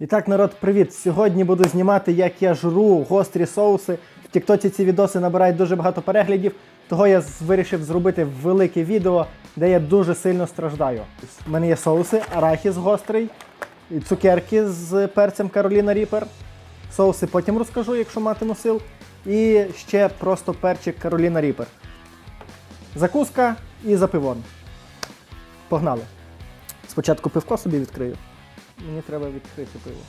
І народ, привіт! Сьогодні буду знімати, як я жру гострі соуси. В Тіктоці ці відоси набирають дуже багато переглядів, того я вирішив зробити велике відео, де я дуже сильно страждаю. У мене є соуси, арахіс гострий, і цукерки з перцем Кароліна Ріпер. Соуси потім розкажу, якщо матиму сил. І ще просто перчик Кароліна Ріпер. Закуска і запивон. Погнали. Спочатку пивко собі відкрию. Мені треба відкрити пиво.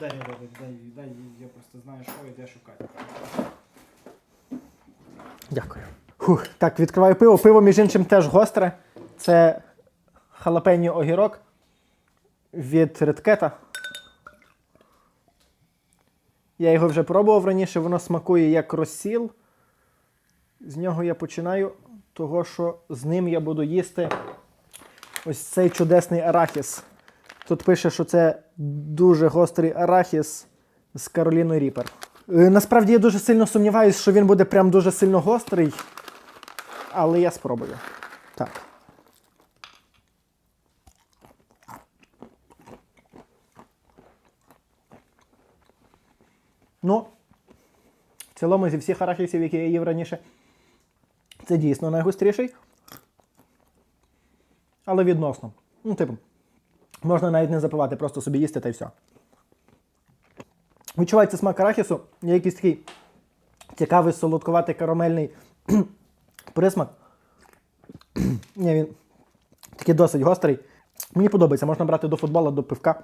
Дай, дай, дай, дай, я просто знаю, що і де шукати. Дякую. Фух, так, відкриваю пиво. Пиво, між іншим, теж гостре. Це халапеньо огірок від редкета. Я його вже пробував раніше, воно смакує як розсіл. З нього я починаю, того що з ним я буду їсти ось цей чудесний арахіс. Тут пише, що це дуже гострий арахіс з Кароліною Ріпер. Е, Насправді я дуже сильно сумніваюся, що він буде прям дуже сильно гострий. Але я спробую. Так. Ну, в цілому зі всіх арахісів, які я їв раніше, це дійсно найгостріший. Але відносно. Ну, типу, можна навіть не запивати, просто собі їсти та й все. Відчувається смак арахісу, є якийсь такий цікавий солодкуватий карамельний присмак. Ні, він такий досить гострий. Мені подобається, можна брати до футболу, до пивка.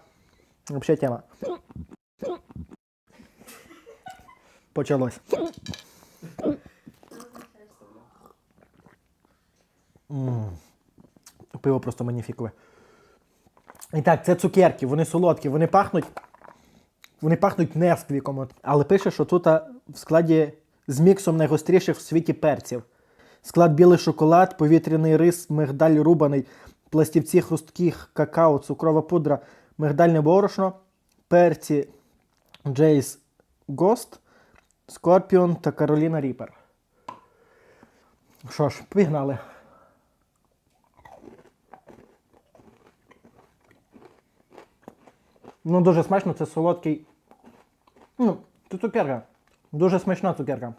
Взагалі тема. Почалось. М. Пиво просто маніфікове. І так, це цукерки, вони солодкі, вони пахнуть. Вони пахнуть несквіком. Але пише, що тут в складі з міксом найгостріших в світі перців. Склад білий шоколад, повітряний рис, мигдаль рубаний, пластівці хрустких, какао, цукрова пудра, мигдальне борошно, перці Джейс Гост, Скорпіон та Кароліна Ріпер. Що ж, пігнали. Ну, дуже смачно, це солодкий. Ну, це цукерка. Дуже смачна цукерка.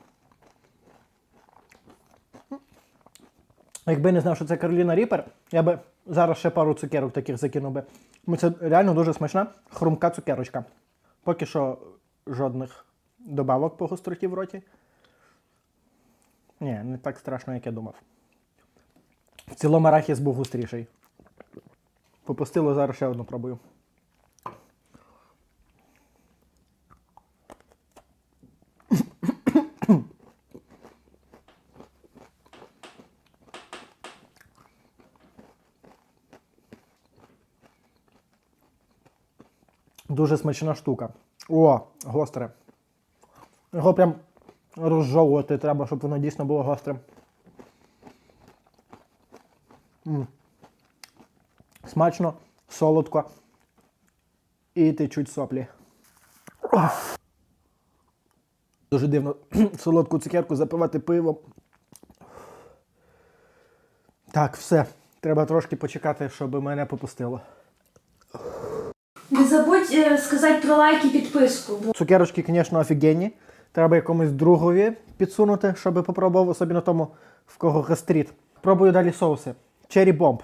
Якби не знав, що це Кароліна Ріпер, я би зараз ще пару цукерок таких закинув би. Ну, Це реально дуже смачна, хрумка цукерочка. Поки що жодних добавок по гостроті в роті. Ні, не так страшно, як я думав. В цілому арахіс був густріший. Попустило, зараз ще одну пробую. Дуже смачна штука. О, гостре. Його прям розжовувати треба, щоб воно дійсно було гострим. М. Смачно, солодко. І течуть соплі. Дуже дивно солодку цукерку запивати пивом. Так, все. Треба трошки почекати, щоб мене попустило. Е, сказати про лайк і підписку. бо Цукерочки, звісно, офігенні. Треба якомусь другові підсунути, щоб попробував, особливо тому, в кого гастрит. Пробую далі соуси. Cherry Bomb.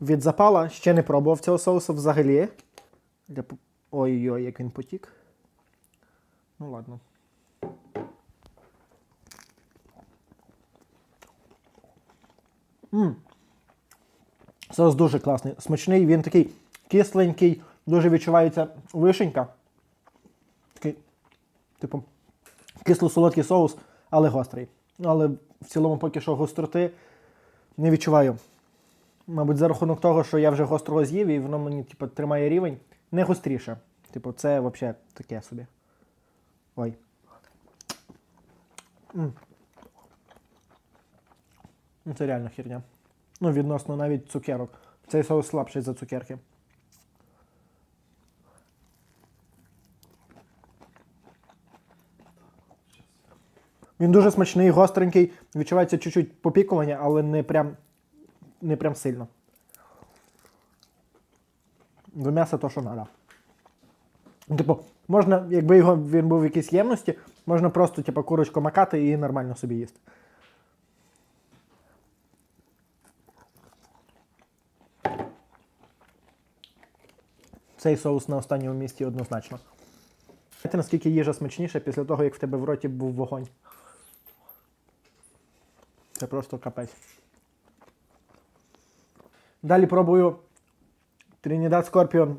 Від запала ще не пробував цього соусу взагалі. Ой-ой, як він потік. Ну ладно. М. Соус дуже класний. Смачний, він такий кисленький, дуже відчувається вишенька. Такий, типу, кисло-солодкий соус, але гострий. Але в цілому поки що гостроти не відчуваю. Мабуть, за рахунок того, що я вже гострого з'їв, і воно мені типу, тримає рівень. Не гостріше. Типу, це взагалі таке собі. Ой. М. Ну, це реально херня. Ну, відносно навіть цукерок. Цей соус слабший за цукерки. Він дуже смачний, гостренький, відчувається чуть-чуть попікування, але не прям, не прям сильно. До м'яса то, що треба. Типу, можна, якби його він був в якійсь ємності, можна просто типу, курочку макати і нормально собі їсти. Цей соус на останньому місці однозначно. Знаєте, наскільки їжа смачніша після того, як в тебе в роті був вогонь. Це просто капець. Далі пробую Trinidad Scorpion.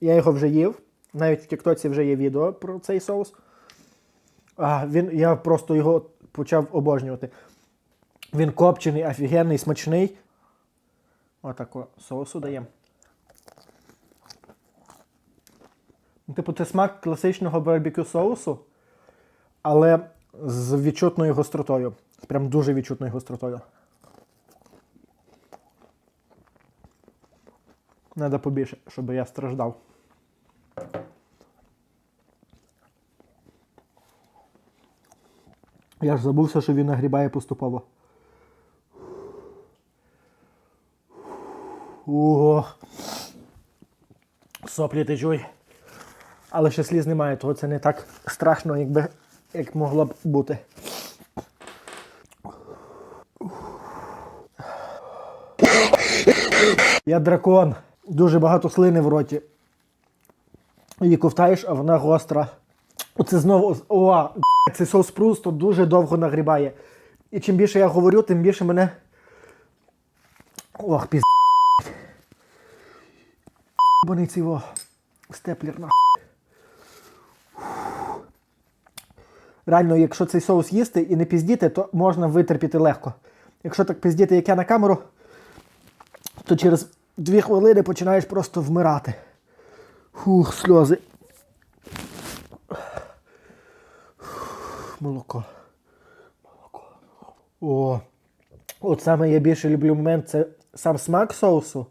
Я його вже їв. Навіть в Тіктоці вже є відео про цей соус. А, він, я просто його почав обожнювати. Він копчений, офігенний, смачний. Отако соусу даємо. Ну, Типу, це смак класичного барбекю соусу, але з відчутною гостротою. Прям дуже відчутною гостротою. Надо побільше, щоб я страждав. Я ж забувся, що він нагрібає поступово. Ого. Соплі течуть. Але ще сліз немає, того це не так страшно, якби, як могло б бути. Я дракон. Дуже багато слини в роті. Її ковтаєш, а вона гостра. Оце знову. О, цей соус просто дуже довго нагрібає. І чим більше я говорю, тим більше мене. Ох, піз. Бо цей во. Степлер на. Реально, якщо цей соус їсти і не піздіти, то можна витерпіти легко. Якщо так піздіти, як я на камеру, то через дві хвилини починаєш просто вмирати. Фух, сльози. Молоко. Молоко. О. От саме я більше люблю момент це сам смак соусу.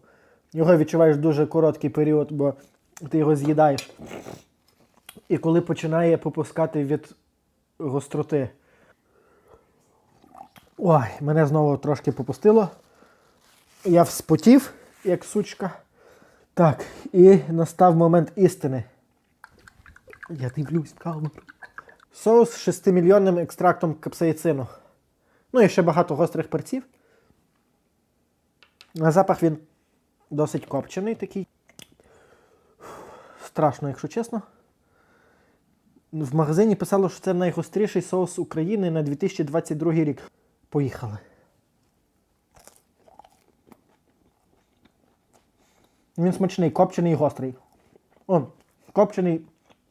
Його відчуваєш дуже короткий період, бо ти його з'їдаєш. І коли починає попускати від гостроти. Ой, мене знову трошки попустило. Я вспотів, як сучка. Так, і настав момент істини. Я дивлюсь камеру. Соус з 6-мільйонним екстрактом капсаїцину. Ну і ще багато гострих перців. На запах він досить копчений такий. Страшно, якщо чесно. В магазині писало, що це найгостріший соус України на 2022 рік. Поїхали. Він смачний, копчений і гострий. О, копчений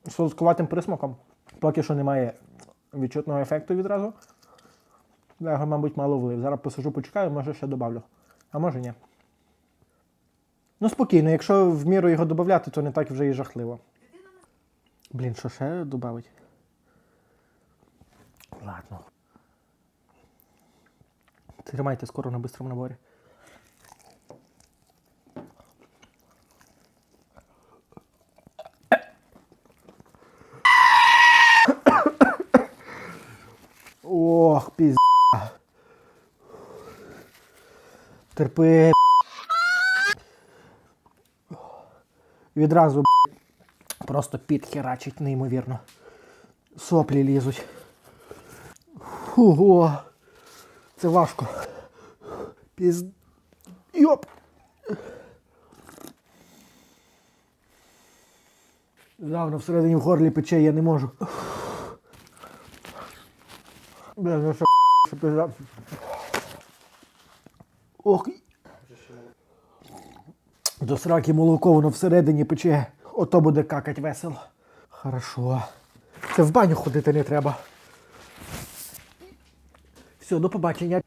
з солодкуватим присмаком. Поки що немає відчутного ефекту відразу. Я його, мабуть, мало влив. Зараз посижу, почекаю, може ще добавлю. А може ні. Ну, спокійно, якщо в міру його додати, то не так вже і жахливо. Блін, що ще додавить? Ладно. Тримайте скоро на бистрому наборі. Ох, пізда. Терпи. Відразу просто підхерачить неймовірно. Соплі лізуть. Ого. Це важко. Піз... Йоп. Давно всередині в горлі пече, я не можу. Бля, ну що, пизда. Ох. До сраки молоко, воно всередині пече. Ото буде какать весело. Хорошо. Це в баню ходити не треба. Все, до побачення.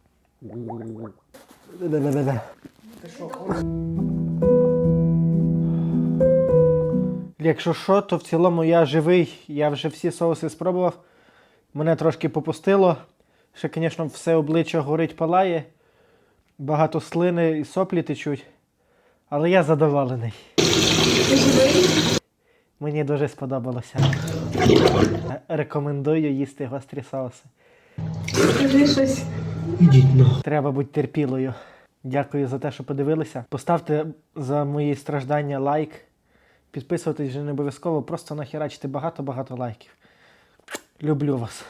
Якщо що, то в цілому я живий, я вже всі соуси спробував. Мене трошки попустило. Ще, звісно, все обличчя горить палає. Багато слини і соплі течуть. Але я задоволений. Мені дуже сподобалося. Рекомендую їсти гострі соуси. Скажи щось. Треба бути терпілою. Дякую за те, що подивилися. Поставте за мої страждання лайк. Підписуватись вже не обов'язково, просто нахерачте багато-багато лайків. Люблю вас.